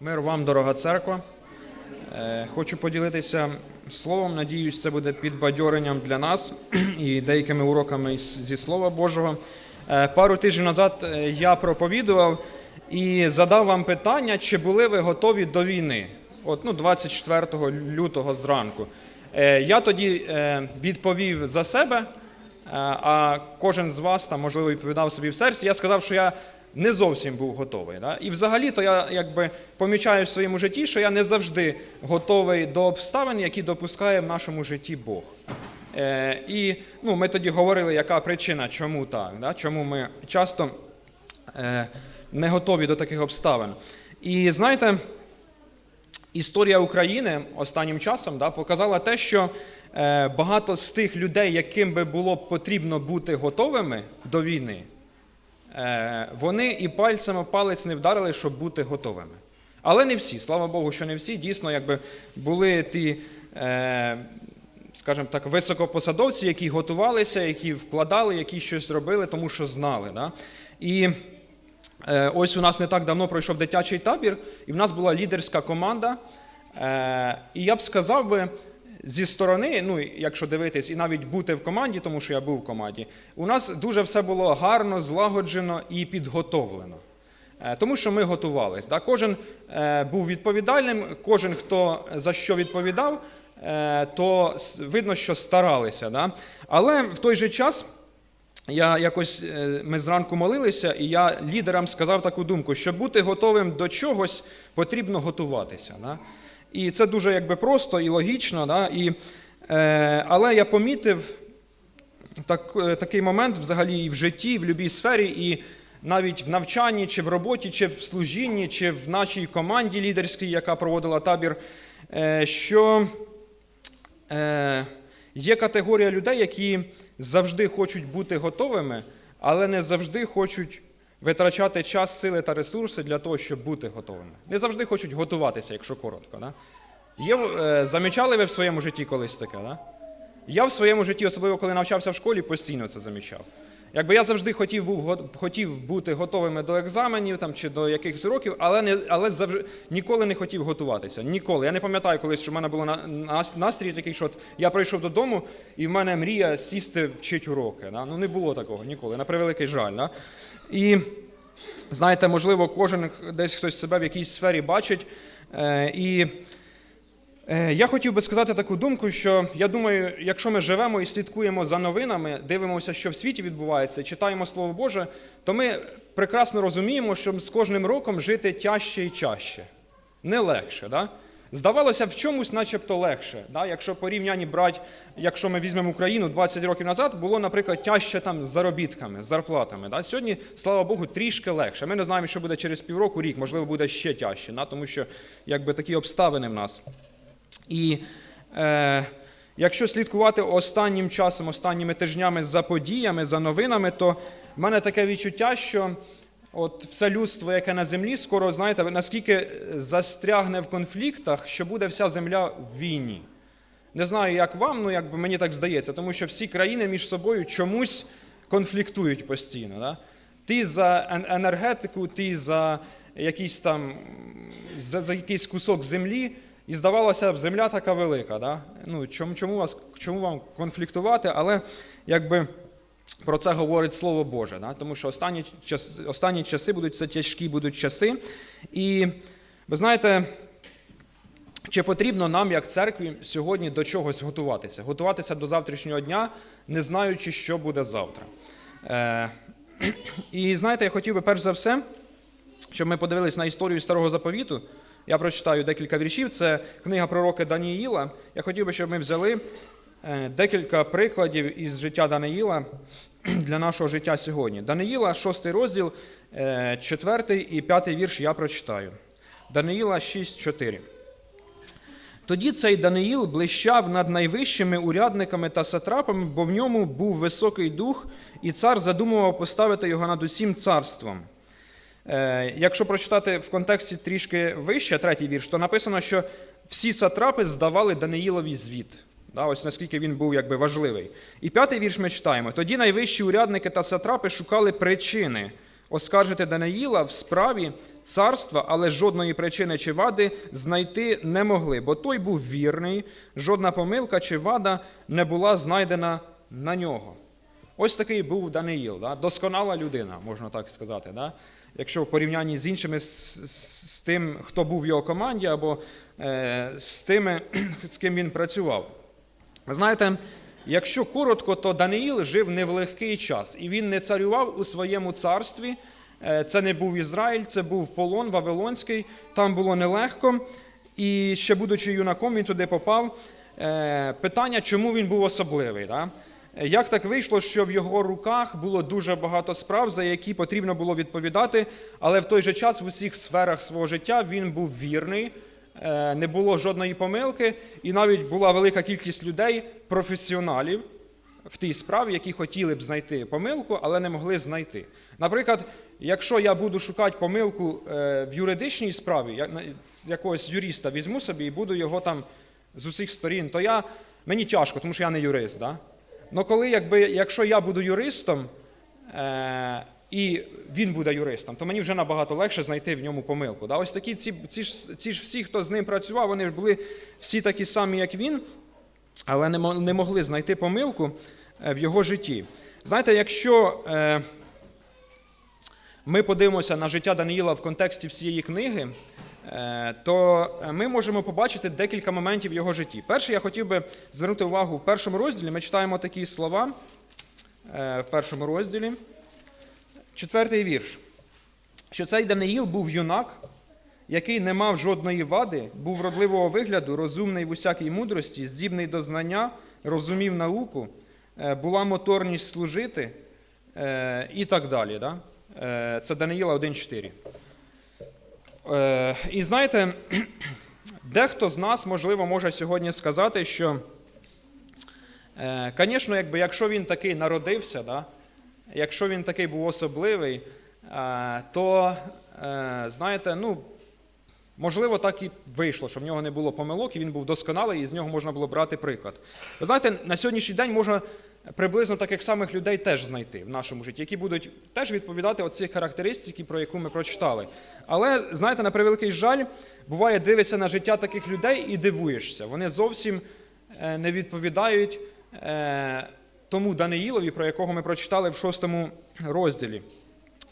Мир вам, дорога церква. Е, Хочу поділитися словом. Надіюсь, це буде підбадьоренням для нас і деякими уроками зі Слова Божого. Е, Пару тижнів назад е, я проповідував і задав вам питання, чи були ви готові до війни? От, ну, 24 лютого зранку. Я тоді відповів за себе, а кожен з вас там, можливо, відповідав собі в серці. Я сказав, що я не зовсім був готовий. Да? І взагалі-то я якби помічаю в своєму житті, що я не завжди готовий до обставин, які допускає в нашому житті Бог. Е, і ну, ми тоді говорили, яка причина, чому так, да? чому ми часто е, не готові до таких обставин. І знаєте, історія України останнім часом да, показала те, що е, багато з тих людей, яким би було потрібно бути готовими до війни, вони і пальцем в палець не вдарили, щоб бути готовими. Але не всі, слава Богу, що не всі. Дійсно, якби були ті, е, скажімо так, високопосадовці, які готувалися, які вкладали, які щось робили, тому що знали. Да? І Е, Ось у нас не так давно пройшов дитячий табір, і в нас була лідерська команда. Е, І я б сказав би, зі сторони, ну якщо дивитись, і навіть бути в команді, тому що я був в команді, у нас дуже все було гарно, злагоджено і підготовлено. Е, Тому що ми готувалися. Да? Кожен е, був відповідальним, кожен, хто за що відповідав, е, то видно, що старалися. Да? Але в той же час. Я якось е, ми зранку молилися, і я лідерам сказав таку думку, щоб бути готовим до чогось, потрібно готуватися. Да? І це дуже якби просто і логічно. Да? І, е, але я помітив так, е, такий момент взагалі і в житті, в будь-якій сфері, і навіть в навчанні, чи в роботі, чи в служінні, чи в нашій команді лідерській, яка проводила табір, е, що е, є категорія людей, які завжди хочуть бути готовими, але не завжди хочуть витрачати час, сили та ресурси для того, щоб бути готовими. Не завжди хочуть готуватися, якщо коротко. Да? Є, е, замічали ви в своєму житті колись таке? Да? Я в своєму житті, особливо коли навчався в школі, постійно це замічав. Якби я завжди хотів, був, хотів бути готовими до екзаменів там, чи до якихось уроків, але, не, але завжди, ніколи не хотів готуватися. Ніколи. Я не пам'ятаю колись, що в мене було на, нас- настрій такий, що от я прийшов додому, і в мене мрія сісти вчити уроки. Да? Ну не було такого ніколи, на превеликий жаль. Да? І знаєте, можливо, кожен десь хтось себе в якійсь сфері бачить. Е, і Я хотів би сказати таку думку, що я думаю, якщо ми живемо і слідкуємо за новинами, дивимося, що в світі відбувається, читаємо Слово Боже, то ми прекрасно розуміємо, що з кожним роком жити тяжче і чаще, не легше. Да? Здавалося, в чомусь начебто легше. Да? Якщо порівнянні брати, якщо ми візьмемо Україну 20 років назад, було, наприклад, тяжче там з заробітками, з зарплатами. Да? Сьогодні, слава Богу, трішки легше. Ми не знаємо, що буде через півроку, рік, можливо, буде ще тяжче, да? тому що якби такі обставини в нас. І е, якщо слідкувати останнім часом, останніми тижнями за подіями, за новинами, то в мене таке відчуття, що от все людство, яке на землі, скоро знаєте, наскільки застрягне в конфліктах, що буде вся земля в війні. Не знаю, як вам, ну якби мені так здається, тому що всі країни між собою чомусь конфліктують постійно. Да? Ти за енергетику, ти за якийсь там за, за якийсь кусок землі. І здавалося б, земля така велика. Да? Ну, чому, чому, вас, чому вам конфліктувати? Але якби про це говорить Слово Боже, да? тому що останні, час, останні часи будуть це тяжкі будуть часи. І ви знаєте, чи потрібно нам, як церкві, сьогодні до чогось готуватися? Готуватися до завтрашнього дня, не знаючи, що буде завтра. Е, і знаєте, я хотів би перш за все, щоб ми подивились на історію старого заповіту. Я прочитаю декілька віршів. Це книга пророка Даніїла. Я хотів би, щоб ми взяли е, декілька прикладів із життя Даниїла для нашого життя сьогодні. Даниїла, 6 розділ, 4 і 5 вірш я прочитаю. Даниїла 6,4. Тоді цей Даниїл блищав над найвищими урядниками та сатрапами, бо в ньому був високий дух, і цар задумував поставити його над усім царством. Е, Якщо прочитати в контексті трішки вище, третій вірш, то написано, що всі сатрапи здавали Даниїлові звіт. Да, ось наскільки він був якби важливий. І п'ятий вірш ми читаємо: тоді найвищі урядники та сатрапи шукали причини, оскаржити Даниїла в справі царства, але жодної причини чи вади знайти не могли, бо той був вірний, жодна помилка чи вада не була знайдена на нього. Ось такий був Даниїл, да? досконала людина, можна так сказати. Да? Якщо в порівнянні з іншими, з, з- тим, хто був в його команді, або е, з тими, з ким він працював. Знаєте, якщо коротко, то Даниїл жив не в легкий час, і він не царював у своєму царстві. Е, Це не був Ізраїль, це був полон Вавилонський, там було нелегко. І ще будучи юнаком, він туди попав. Е, Питання, чому він був особливий? Да? Як так вийшло, що в його руках було дуже багато справ, за які потрібно було відповідати, але в той же час в усіх сферах свого життя він був вірний, е, не було жодної помилки, і навіть була велика кількість людей, професіоналів в тій справі, які хотіли б знайти помилку, але не могли знайти. Наприклад, якщо я буду шукати помилку е, в юридичній справі, якогось юриста візьму собі і буду його там з усіх сторін, то я, мені тяжко, тому що я не юрист. Да? Но коли, якби, якщо я буду юристом, е, і він буде юристом, то мені вже набагато легше знайти в ньому помилку. Да? Ось такі ці, ці, ж, ці ж всі, хто з ним працював, вони були всі такі самі, як він, але не не могли знайти помилку е, в його житті. Знаєте, якщо е, ми подивимося на життя Даниїла в контексті всієї книги, то ми можемо побачити декілька моментів в його житті. Перше, я хотів би звернути увагу в першому розділі. Ми читаємо такі слова е, в першому розділі. Четвертий вірш. Що цей Даниїл був юнак, який не мав жодної вади, був вродливого вигляду, розумний в усякій мудрості, здібний до знання, розумів науку, е, була моторність служити е, і так далі. Да? Е, Це Даниїла 1.4. Е, І знаєте, дехто з нас, можливо, може сьогодні сказати, що, звісно, якби, якщо він такий народився, да, якщо він такий був особливий, е, то, е, знаєте, ну, можливо, так і вийшло, що в нього не було помилок, і він був досконалий, і з нього можна було брати приклад. Ви знаєте, на сьогоднішній день можна приблизно таких самих людей теж знайти в нашому житті, які будуть теж відповідати оцих характеристик, про яку ми прочитали. Але, знаєте, на превеликий жаль, буває, дивишся на життя таких людей і дивуєшся. Вони зовсім е, не відповідають е, тому Даниїлові, про якого ми прочитали в шостому розділі.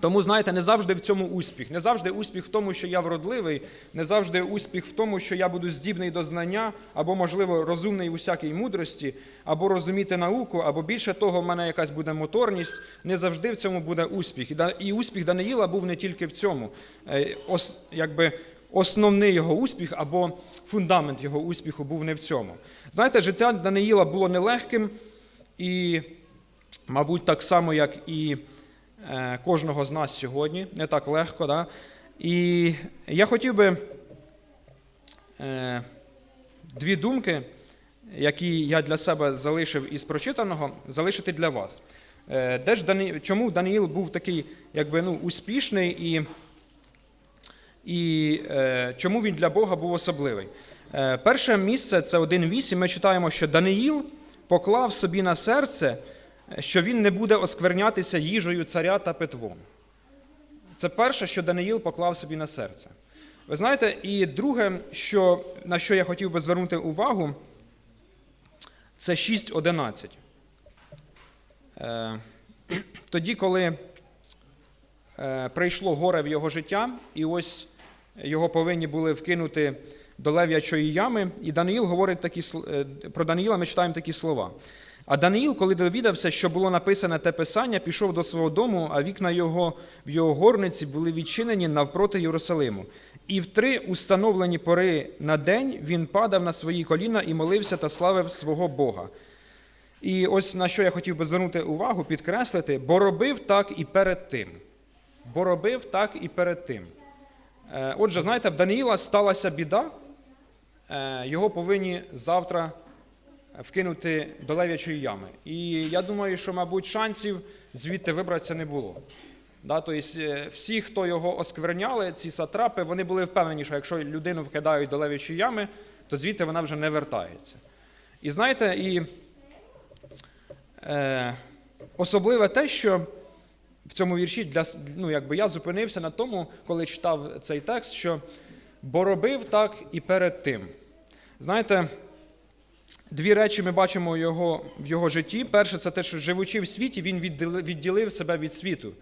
Тому, знаєте, не завжди в цьому успіх. Не завжди успіх в тому, що я вродливий, не завжди успіх в тому, що я буду здібний до знання, або, можливо, розумний у всякій мудрості, або розуміти науку, або більше того, в мене якась буде моторність. Не завжди в цьому буде успіх. І, успіх Даниїла був не тільки в цьому. Е, Ос, якби основний його успіх або фундамент його успіху був не в цьому. Знаєте, життя Даниїла було нелегким і, мабуть, так само, як і кожного з нас сьогодні, не так легко. Да? І я хотів би е, дві думки, які я для себе залишив із прочитаного, залишити для вас. Е, Де ж Дані... Чому Даниїл був такий якби, ну, успішний і, і е, чому він для Бога був особливий? Е, перше місце це 1.8. Ми читаємо, що Даниїл поклав собі на серце, що він не буде осквернятися їжею царя та питвом. Це перше, що Даниїл поклав собі на серце. Ви знаєте, і друге, що, на що я хотів би звернути увагу, це 6.11. Е, Тоді, коли е, прийшло горе в його життя, і ось його повинні були вкинути до лев'ячої ями, і Даниїл говорить такі е, про Даниїла ми читаємо такі слова. А Даниїл, коли довідався, що було написане те писання, пішов до свого дому, а вікна його в його горниці були відчинені навпроти Єрусалиму. І в три установлені пори на день він падав на свої коліна і молився та славив свого Бога. І ось на що я хотів би звернути увагу, підкреслити, бо робив так і перед тим. Бо робив так і перед тим. Е, Отже, знаєте, в Даниїла сталася біда, е, його повинні завтра вкинути до лев'ячої ями. І я думаю, що, мабуть, шансів звідти вибратися не було. Да, тобто, всі, хто його оскверняли, ці сатрапи, вони були впевнені, що якщо людину вкидають до лев'ячої ями, то звідти вона вже не вертається. І знаєте, і е, особливе те, що в цьому вірші для ну, якби я зупинився на тому, коли читав цей текст, що бо робив так і перед тим. Знаєте, дві речі ми бачимо його, в його житті. Перше, це те, що живучи в світі, він відділив себе від світу.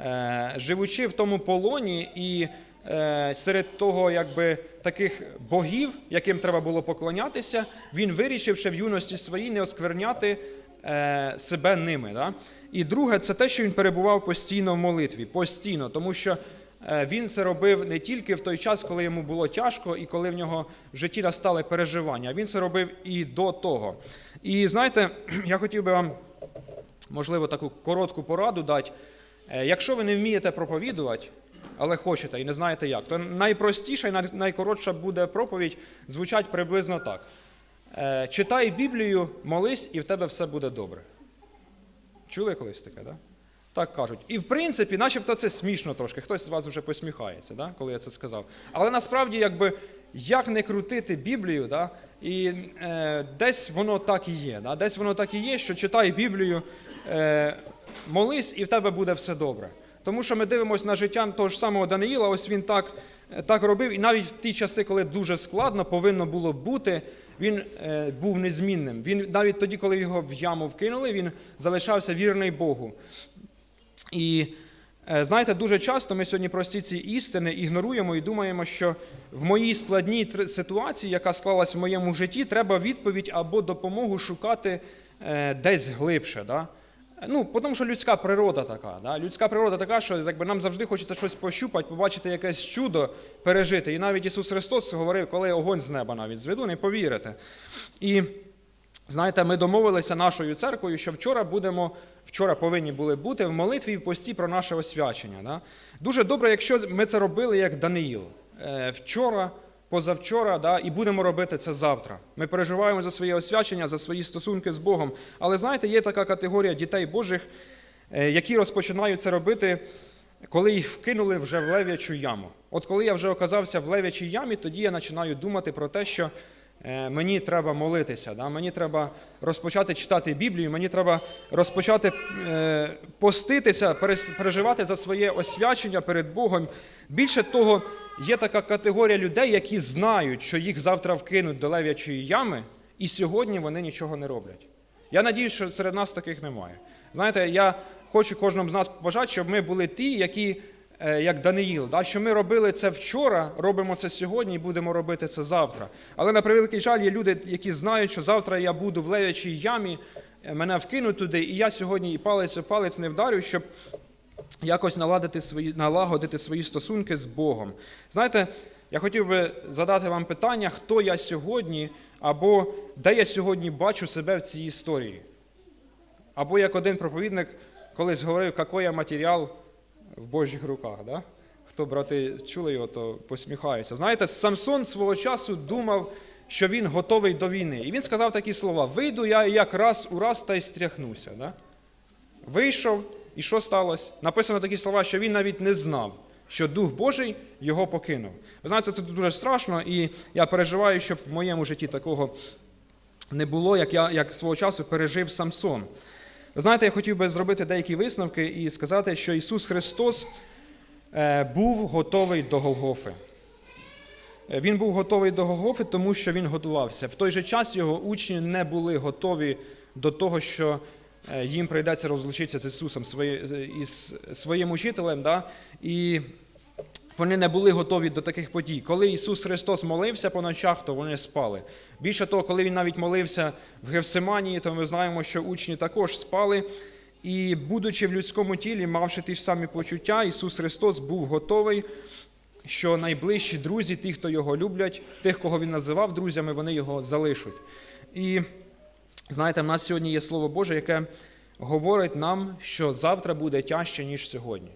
Е, живучи в тому полоні і е, серед того, якби таких богів, яким треба було поклонятися, він вирішив ще в юності своїй не оскверняти е, себе ними. Да? І друге, це те, що він перебував постійно в молитві, постійно, тому що він це робив не тільки в той час, коли йому було тяжко, і коли в нього в житті настали переживання, він це робив і до того. І знаєте, я хотів би вам, можливо, таку коротку пораду дати. Е, Якщо ви не вмієте проповідувати, але хочете і не знаєте як, то найпростіша і найкоротша буде проповідь звучать приблизно так: Е, читай Біблію, молись, і в тебе все буде добре. Чули колись таке, да? Так кажуть. І в принципі, начебто це смішно трошки. Хтось з вас вже посміхається, да? коли я це сказав. Але насправді, якби як не крутити Біблію, да? і е, десь воно так і є. Да? Десь воно так і є, що читай Біблію, е, молись, і в тебе буде все добре. Тому що ми дивимося на життя того ж самого Даниїла, ось він так, е, так робив, і навіть в ті часи, коли дуже складно повинно було бути, він е, був незмінним. Він навіть тоді, коли його в яму вкинули, він залишався вірний Богу. І е, знаєте, дуже часто ми сьогодні прості ці істини ігноруємо і думаємо, що в моїй складній ситуації, яка склалась в моєму житті, треба відповідь або допомогу шукати е, десь глибше. Да? Ну, тому що людська природа така. Да? Людська природа така, що якби, нам завжди хочеться щось пощупати, побачити якесь чудо, пережити. І навіть Ісус Христос говорив, коли огонь з неба навіть зведу, не повірите. І Знаєте, ми домовилися нашою церквою, що вчора будемо, вчора повинні були бути в молитві і в пості про наше освячення. Да? Дуже добре, якщо ми це робили як Даниїл. Е, Вчора, позавчора, да, і будемо робити це завтра. Ми переживаємо за своє освячення, за свої стосунки з Богом. Але знаєте, є така категорія дітей Божих, е, які розпочинають це робити, коли їх вкинули вже в лев'ячу яму. От коли я вже оказався в лев'ячій ямі, тоді я починаю думати про те, що мені треба молитися, да? мені треба розпочати читати Біблію, мені треба розпочати е, поститися, переживати за своє освячення перед Богом. Більше того, є така категорія людей, які знають, що їх завтра вкинуть до лев'ячої ями, і сьогодні вони нічого не роблять. Я надіюсь, що серед нас таких немає. Знаєте, я хочу кожному з нас побажати, щоб ми були ті, які, е, як Даниїл, да, що ми робили це вчора, робимо це сьогодні і будемо робити це завтра. Але на превеликий жаль, є люди, які знають, що завтра я буду в левячій ямі, е, мене вкинуть туди, і я сьогодні і палець о палець не вдарю, щоб якось наладити свої, налагодити свої стосунки з Богом. Знаєте, я хотів би задати вам питання, хто я сьогодні, або де я сьогодні бачу себе в цій історії. Або як один проповідник колись говорив, який я матеріал в Божих руках. Да? Хто, брати, чули його, то посміхаються. Знаєте, Самсон свого часу думав, що він готовий до війни. І він сказав такі слова: вийду я як раз у раз та й стряхнуся. Да? Вийшов, і що сталося? Написано такі слова, що він навіть не знав, що Дух Божий його покинув. Ви знаєте, це дуже страшно, і я переживаю, щоб в моєму житті такого не було, як я як свого часу пережив Самсон. Знаєте, я хотів би зробити деякі висновки і сказати, що Ісус Христос е, був готовий до Голгофи. Е, Він був готовий до Голгофи, тому що він готувався. В той же час його учні не були готові до того, що е, їм прийдеться розлучитися з Ісусом, із своїм учителем. Да? І вони не були готові до таких подій. Коли Ісус Христос молився по ночах, то вони спали. Більше того, коли Він навіть молився в Гевсиманії, то ми знаємо, що учні також спали. І, будучи в людському тілі, мавши ті ж самі почуття, Ісус Христос був готовий, що найближчі друзі, ті, хто його люблять, тих, кого він називав друзями, вони його залишать. І знаєте, в нас сьогодні є Слово Боже, яке говорить нам, що завтра буде тяжче, ніж сьогодні.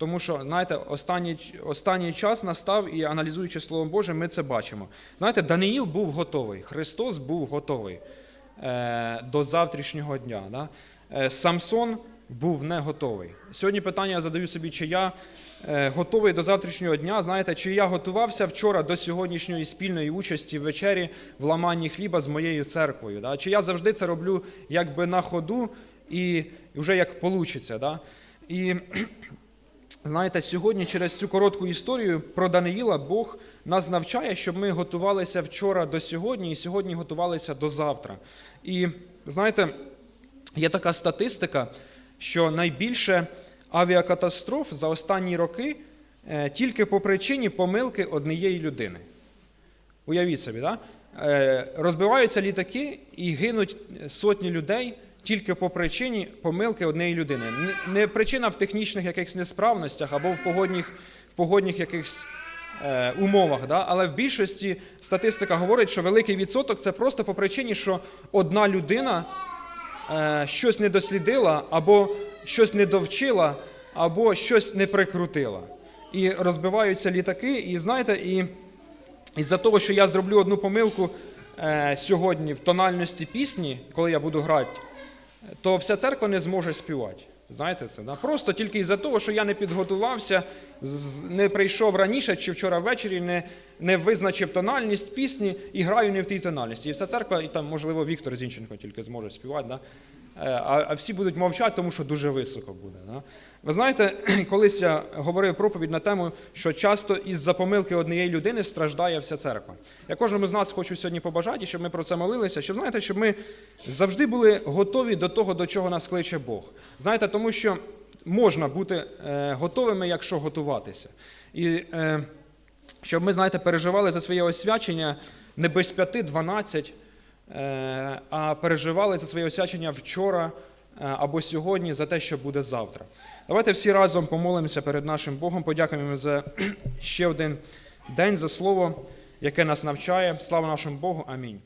Тому що, знаєте, останній, останній час настав, і аналізуючи Слово Боже, ми це бачимо. Знаєте, Даниїл був готовий, Христос був готовий е, до завтрашнього дня. Да? Е, Самсон був не готовий. Сьогодні питання я задаю собі, чи я е, готовий до завтрашнього дня. Знаєте, чи я готувався вчора до сьогоднішньої спільної участі в вечері в ламанні хліба з моєю церквою? Да? Чи я завжди це роблю якби на ходу і вже як получиться? Да? І знаєте, сьогодні через цю коротку історію про Даниїла Бог нас навчає, щоб ми готувалися вчора до сьогодні і сьогодні готувалися до завтра. І знаєте, є така статистика, що найбільше авіакатастроф за останні роки е, тільки по причині помилки однієї людини. Уявіть собі, да? Е, розбиваються літаки і гинуть сотні людей тільки по причині помилки однієї людини. Не- причина в технічних якихось несправностях або в погодних, в погодних якихось е, умовах. Да? Але в більшості статистика говорить, що великий відсоток це просто по причині, що одна людина е, щось не дослідила, або щось не довчила, або щось не прикрутила. І розбиваються літаки, і знаєте, і із-за того, що я зроблю одну помилку е, сьогодні в тональності пісні, коли я буду грати, то вся церква не зможе співати. Знаєте це? Да? Просто тільки із-за того, що я не підготувався, не прийшов раніше чи вчора ввечері, не, не визначив тональність пісні і граю не в тій тональності. І вся церква, і там, можливо, Віктор Зінченко тільки зможе співати. Да? Е, А, всі будуть мовчати, тому що дуже високо буде. Ви знаєте, колись я говорив проповідь на тему, що часто із-за помилки однієї людини страждає вся церква. Я кожному з нас хочу сьогодні побажати, щоб ми про це молилися, щоб знаєте, щоб ми завжди були готові до того, до чого нас кличе Бог. Знаєте, тому що можна бути е, готовими, якщо готуватися. І е, щоб ми, знаєте, переживали за своє освячення не без п'яти, дванадцять, а переживали за своє освячення вчора е, або сьогодні за те, що буде завтра. Давайте всі разом помолимося перед нашим Богом, подякуємо за ще один день, за слово, яке нас навчає. Слава нашому Богу. Амінь.